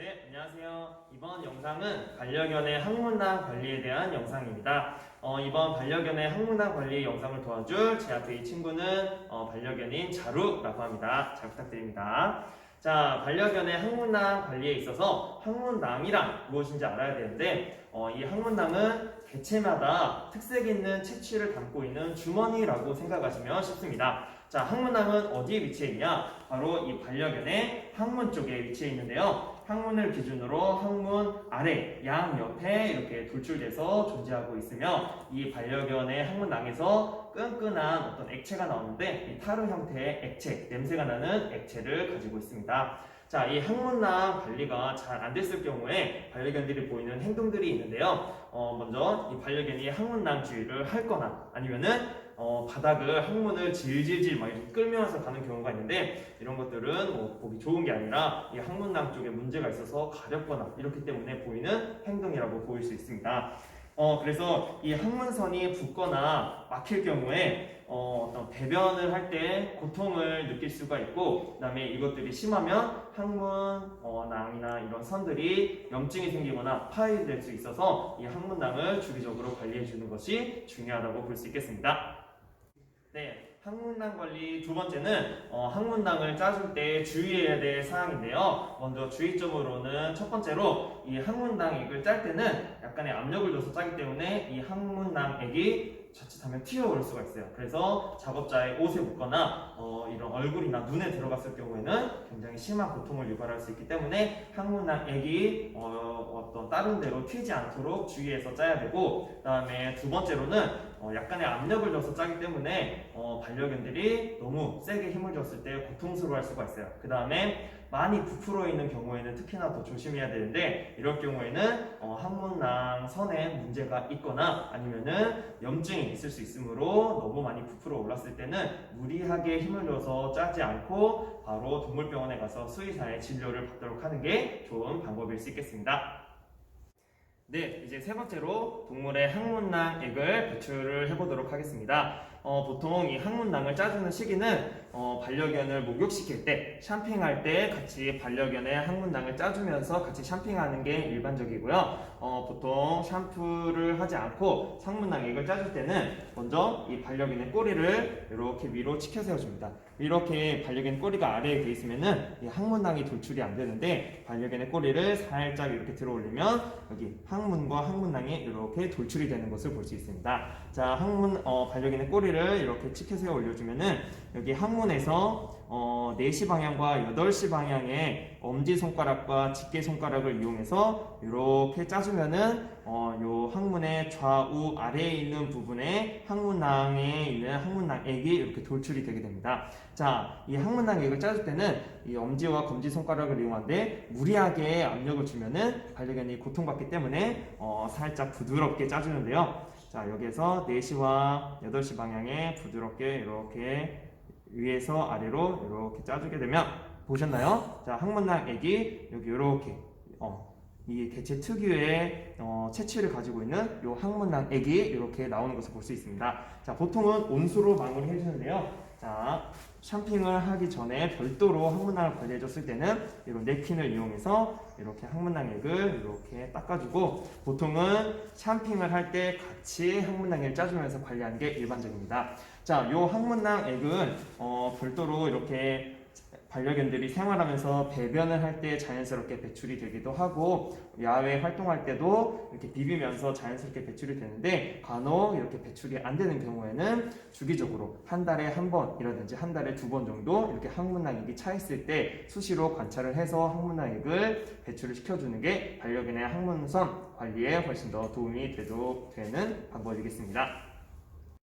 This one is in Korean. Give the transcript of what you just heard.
네, 안녕하세요. 이번 영상은 반려견의 항문낭 관리에 대한 영상입니다. 어, 이번 반려견의 항문낭 관리 영상을 도와줄 제 앞에 이 친구는 어, 반려견인 자루라고 합니다. 잘 부탁드립니다. 자, 반려견의 항문낭 관리에 있어서 항문낭이란 무엇인지 알아야 되는데 어, 이 항문낭은 개체마다 특색 있는 채취를 담고 있는 주머니라고 생각하시면 쉽습니다. 자, 항문낭은 어디에 위치해 있냐? 바로 이 반려견의 항문 쪽에 위치해 있는데요. 항문을 기준으로 항문 아래, 양 옆에 이렇게 돌출돼서 존재하고 있으며 이 반려견의 항문낭에서 끈끈한 어떤 액체가 나오는데 이 타르 형태의 액체, 냄새가 나는 액체를 가지고 있습니다. 자, 이 항문낭 관리가 잘 안 됐을 경우에 반려견들이 보이는 행동들이 있는데요. 어, 먼저 이 반려견이 항문낭 주의를 할 거나 아니면은 어, 바닥을 항문을 질질질 막 이렇게 끌면서 가는 경우가 있는데 이런 것들은 뭐 보기 좋은 게 아니라 이 항문낭 쪽에 문제가 있어서 가렵거나 이렇기 때문에 보이는 행동이라고 보일 수 있습니다. 어, 그래서 이 항문선이 붓거나 막힐 경우에 어, 어떤 배변을 할 때 고통을 느낄 수가 있고 그다음에 이것들이 심하면 항문낭이나 이런 선들이 염증이 생기거나 파열될 수 있어서 이 항문낭을 주기적으로 관리해 주는 것이 중요하다고 볼 수 있겠습니다. 네, 항문낭 관리 두 번째는 어, 항문낭을 짜줄 때 주의해야 될 사항인데요. 먼저 주의점으로는 첫 번째로 이 항문낭 액을 짤 때는 약간의 압력을 줘서 짜기 때문에 이 항문낭 액이 자칫하면 튀어오를 수가 있어요. 그래서 작업자의 옷에 묻거나 어, 이런 얼굴이나 눈에 들어갔을 경우에는 굉장히 심한 고통을 유발할 수 있기 때문에 항문낭 액이 어, 떤 다른 데로 튀지 않도록 주의해서 짜야 되고 그 다음에 두 번째로는 어, 약간의 압력을 줘서 짜기 때문에 어, 반려견들이 너무 세게 힘을 줬을 때 고통스러워할 수가 있어요. 그 다음에 많이 부풀어 있는 경우에는 특히나 더 조심해야 되는데 이럴 경우에는 어, 항문 낭 선에 문제가 있거나 아니면은 염증이 있을 수 있으므로 너무 많이 부풀어 올랐을 때는 무리하게 힘을 줘서 짜지 않고 바로 동물병원에 가서 수의사의 진료를 받도록 하는 게 좋은 방법일 수 있겠습니다. 네, 이제 세 번째로 동물의 항문낭 액을 배출을 해보도록 하겠습니다. 어, 보통 이 항문낭을 짜주는 시기는 어, 반려견을 목욕시킬 때, 샴핑할 때 같이 반려견의 항문낭을 짜주면서 같이 샴핑하는 게 일반적이고요. 어, 보통 샴푸를 하지 않고 항문낭 액을 짜줄 때는 먼저 이 반려견의 꼬리를 이렇게 위로 치켜 세워줍니다. 이렇게 반려견 꼬리가 아래에 돼 있으면은 이 항문낭이 돌출이 안 되는데 반려견의 꼬리를 살짝 이렇게 들어 올리면 여기 항문과 항문낭이 이렇게 돌출이 되는 것을 볼 수 있습니다. 자, 항문 어, 반려견의 꼬리 를 이렇게 세워 올려주면은 여기 항문에서 어, 4시 방향과 8시 방향의 엄지 손가락과 집게 손가락을 이용해서 이렇게 짜주면은 어, 요 항문의 좌우 아래에 있는 부분에 항문낭에 있는 항문낭액이 이렇게 돌출이 되게 됩니다. 자, 이 항문낭액을 짜줄 때는 이 엄지와 검지 손가락을 이용하는데 무리하게 압력을 주면은 반려견이 고통받기 때문에 어, 살짝 부드럽게 짜주는데요. 자, 여기에서 4시와 8시 방향에 부드럽게 이렇게 위에서 아래로 이렇게 짜주게 되면 보셨나요? 자, 항문낭 액이 여기 이렇게 어, 이 개체 특유의 어, 채취를 가지고 있는 이 항문낭 액이 이렇게 나오는 것을 볼 수 있습니다. 자, 보통은 온수로 마무리해 주는데요. 자, 샴핑을 하기 전에 별도로 항문낭을 관리해줬을 때는 이런 냅킨을 이용해서 이렇게 항문낭 액을 이렇게 닦아주고 보통은 샴핑을 할 때 같이 항문낭 액을 짜주면서 관리하는 게 일반적입니다. 자, 요 항문낭 액은 어, 별도로 이렇게 반려견들이 생활하면서 배변을 할 때 자연스럽게 배출이 되기도 하고 야외 활동할 때도 이렇게 비비면서 자연스럽게 배출이 되는데 간혹 이렇게 배출이 안 되는 경우에는 주기적으로 한 달에 한 번이라든지 한 달에 두 번 정도 이렇게 항문낭액이 차 있을 때 수시로 관찰을 해서 항문낭액을 배출을 시켜주는 게 반려견의 항문선 관리에 훨씬 더 도움이 되도 되는 방법이겠습니다.